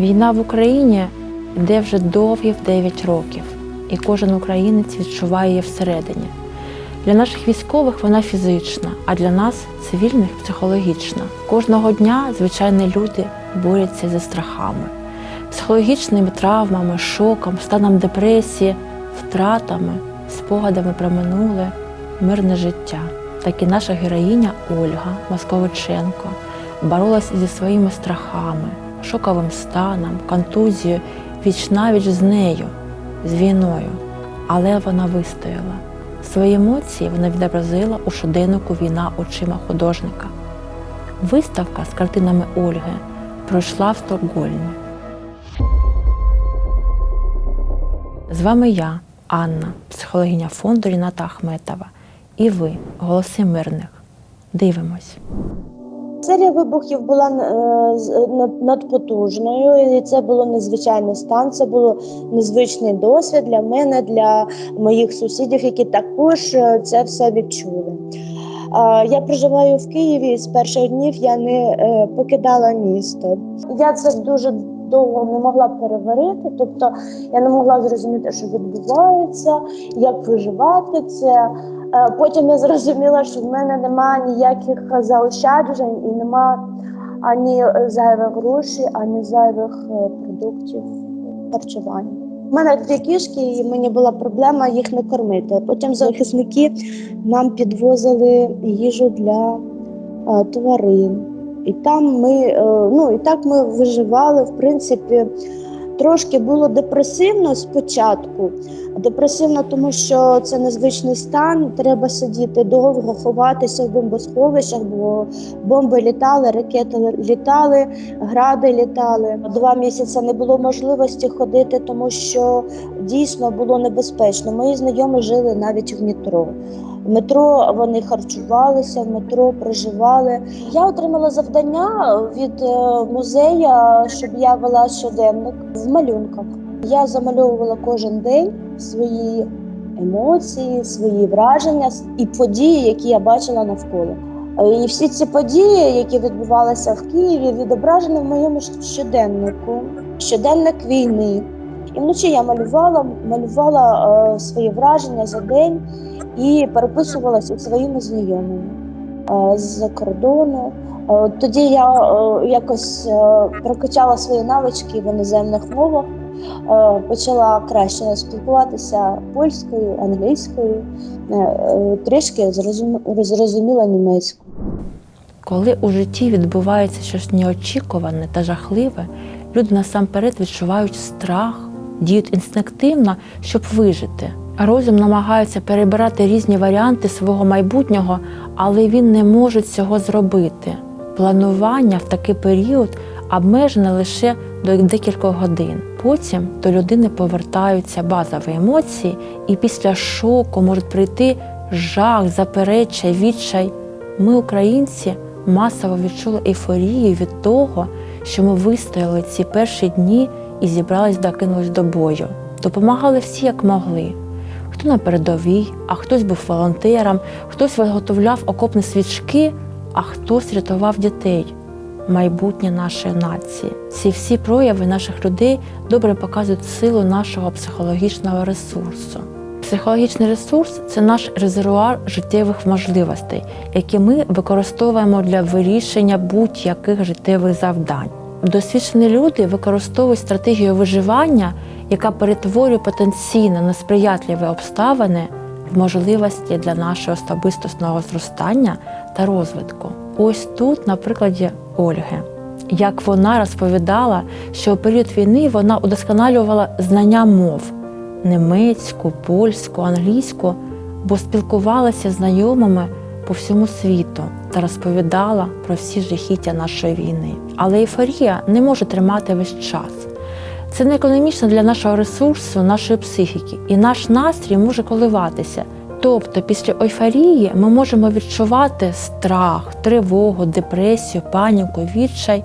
Війна в Україні йде вже довгих 9 років, і кожен українець відчуває її всередині. Для наших військових вона фізична, а для нас, цивільних, психологічна. Кожного дня звичайні люди борються зі страхами, психологічними травмами, шоком, станом депресії, втратами, спогадами про минуле, мирне життя. Так і наша героїня Ольга Московиченко боролась зі своїми страхами, шоковим станом, контузією віч з нею, з війною. Але вона вистояла. Свої емоції вона відобразила у щоденнику Війна очима художника. Виставка з картинами Ольги пройшла в Стокгольмі. З вами я, Анна, психологиня фонду Ріната Ахметова. І ви, голоси мирних. Дивимось. Серія вибухів була е, над- надпотужною, і це було незвичайний стан. Це було незвичний досвід для мене, для моїх сусідів, які також е, це все відчули. Е, Я проживаю в Києві і з перших днів я не е, покидала місто. Я це дуже довго не могла переварити, тобто я не могла зрозуміти, що відбувається, як виживати це. Е, Потім я зрозуміла, що в мене немає ніяких заощаджень і нема ані е, зайвих грошей, ані зайвих е, продуктів харчування. У мене дві кішки, і мені була проблема їх не кормити. Потім захисники нам підвозили їжу для е, тварин. І там ми, е, ну і так ми виживали, в принципі. Трошки було депресивно спочатку. Депресивно, тому що це незвичний стан. Треба сидіти довго, ховатися в бомбосховищах, бо бомби літали, ракети літали, гради літали. Два місяці не було можливості ходити, тому що дійсно було небезпечно. Мої знайомі жили навіть в метро. В метро вони харчувалися, в метро проживали. Я отримала завдання від е, музею, щоб я вела щоденник в малюнках. Я замальовувала кожен день свої емоції, свої враження і події, які я бачила навколо. Е, І всі ці події, які відбувалися в Києві, відображені в моєму щоденнику, щоденник війни. І вночі я малювала, малювала е, свої враження за день і переписувалася зі своїми знайомими е, з кордону. Е, Тоді я е, якось прокачала свої навички в іноземних мовах, почала краще спілкуватися польською, англійською, трішки зрозуміла німецьку. Коли у житті відбувається щось неочікуване та жахливе, люди насамперед відчувають страх, діють інстинктивно, щоб вижити. Розум намагається перебирати різні варіанти свого майбутнього, але він не може цього зробити. Планування в такий період обмежене лише до декількох годин. Потім до людини повертаються базові емоції, і після шоку можуть прийти жах, запереча, відчай. Ми, українці, масово відчули ейфорію від того, що ми вистояли ці перші дні і зібрались докинулись до бою. Допомагали всі, як могли. Хто на передовій, а хтось був волонтером, хтось виготовляв окопні свічки, а хтось рятував дітей, майбутнє нашої нації. Ці всі прояви наших людей добре показують силу нашого психологічного ресурсу. Психологічний ресурс це наш резервуар життєвих можливостей, які ми використовуємо для вирішення будь-яких життєвих завдань. Досвідчені люди використовують стратегію виживання, яка перетворює потенційно несприятливі обставини в можливості для нашого особистісного зростання та розвитку. Ось тут, на прикладі Ольги, як вона розповідала, що у період війни вона удосконалювала знання мов німецьку, польську, англійську, бо спілкувалася з знайомими по всьому світу та розповідала про всі жахіття нашої війни. Але ейфорія не може тримати весь час. Це не економічно для нашого ресурсу, нашої психіки, і наш настрій може коливатися. Тобто, після ейфорії ми можемо відчувати страх, тривогу, депресію, паніку, відчай.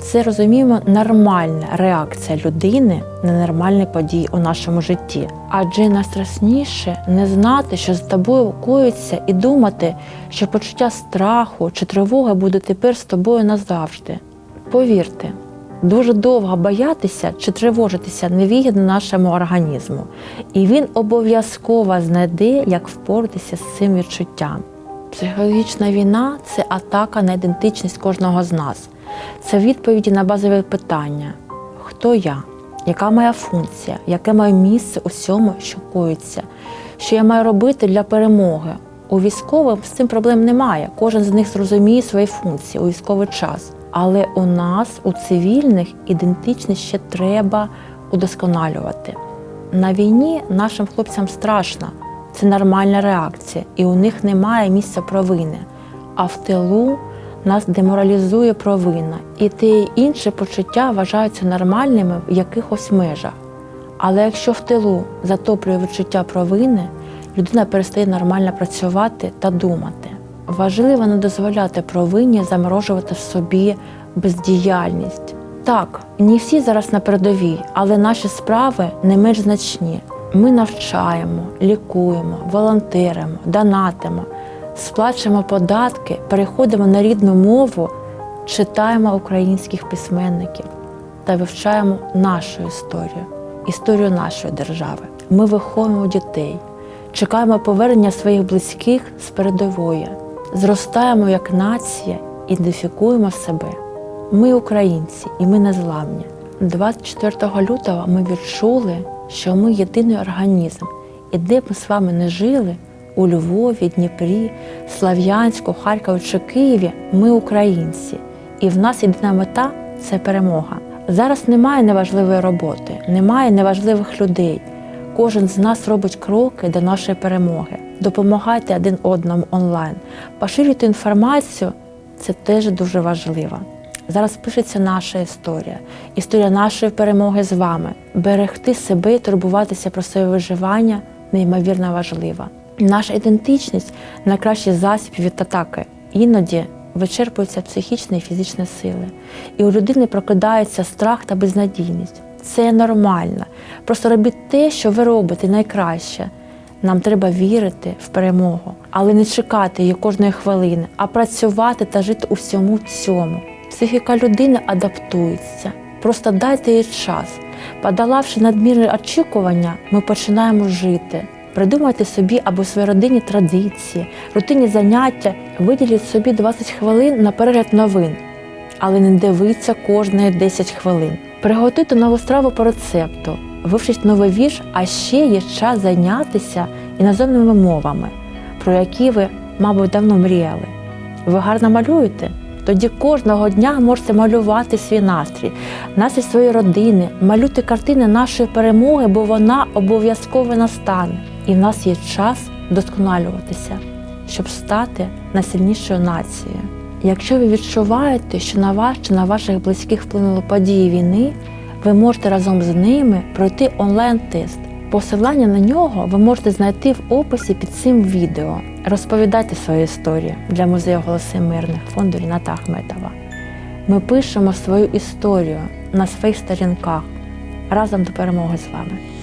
Це розуміємо нормальна реакція людини на нормальні події у нашому житті. Адже найстрашніше не знати, що з тобою коїться, і думати, що почуття страху чи тривоги буде тепер з тобою назавжди. Повірте, Дуже довго боятися чи тривожитися невигідно нашому організму, і він обов'язково знайде, як впоратися з цим відчуттям. Психологічна війна це атака на ідентичність кожного з нас. Це відповіді на базові питання: хто я, яка моя функція, яке моє місце у всьому, що коїться, що я маю робити для перемоги. У військових з цим проблем немає. Кожен з них зрозуміє свої функції у військовий час. Але у нас, у цивільних, ідентичність ще треба удосконалювати. На війні нашим хлопцям страшно, це нормальна реакція, і у них немає місця провини. А в тилу нас деморалізує провина, і те і інше почуття вважаються нормальними в якихось межах. Але якщо в тилу затоплює відчуття провини, людина перестає нормально працювати та думати. Важливо не дозволяти провині заморожувати в собі бездіяльність. Так, не всі зараз на передовій, але наші справи не менш значні. Ми навчаємо, лікуємо, волонтеримо, донатимо, сплачуємо податки, переходимо на рідну мову, читаємо українських письменників та вивчаємо нашу історію, історію нашої держави. Ми виховуємо дітей, чекаємо повернення своїх близьких з передової, зростаємо як нація, ідентифікуємо себе. Ми українці і ми незламні. 24 лютого ми відчули, що ми єдиний організм, і де б ми з вами не жили у Львові, Дніпрі, Слав'янську, Харкові чи Києві, ми українці, і в нас єдина мета це перемога. Зараз немає неважливої роботи, немає неважливих людей. Кожен з нас робить кроки до нашої перемоги. Допомагайте один одному онлайн, поширюйте інформацію, це теж дуже важливо. Зараз пишеться наша історія, історія нашої перемоги з вами. Берегти себе і турбуватися про своє виживання неймовірно важливо. Наша ідентичність найкращий засіб від атаки. Іноді вичерпуються психічні і фізичні сили, і у людини прокидається страх та безнадійність. Це нормально. Просто робіть те, що ви робите найкраще. Нам треба вірити в перемогу, але не чекати її кожної хвилини, а працювати та жити у всьому цьому. Психіка людини адаптується. Просто дайте їй час. Подолавши надмірне очікування, ми починаємо жити. Придумайте собі або своїй родині традиції, рутинні заняття, виділіть собі 20 хвилин на перегляд новин, але не дивіться кожні 10 хвилин. Приготуйте нову страву по рецепту, вивчіть новий вірш, а ще є час зайнятися іноземними мовами, про які ви, мабуть, давно мріяли. Ви гарно малюєте? Тоді кожного дня можете малювати свій настрій, настрій своєї родини, малюйте картини нашої перемоги, бо вона обов'язково настане. І в нас є час досконалюватися, щоб стати найсильнішою нацією. Якщо ви відчуваєте, що на вас чи на ваших близьких вплинули події війни, ви можете разом з ними пройти онлайн-тест. Посилання на нього ви можете знайти в описі під цим відео. Розповідайте свою історію для музею голоси мирних фонду Ріната Ахметова. Ми пишемо свою історію на своїх сторінках разом до перемоги з вами.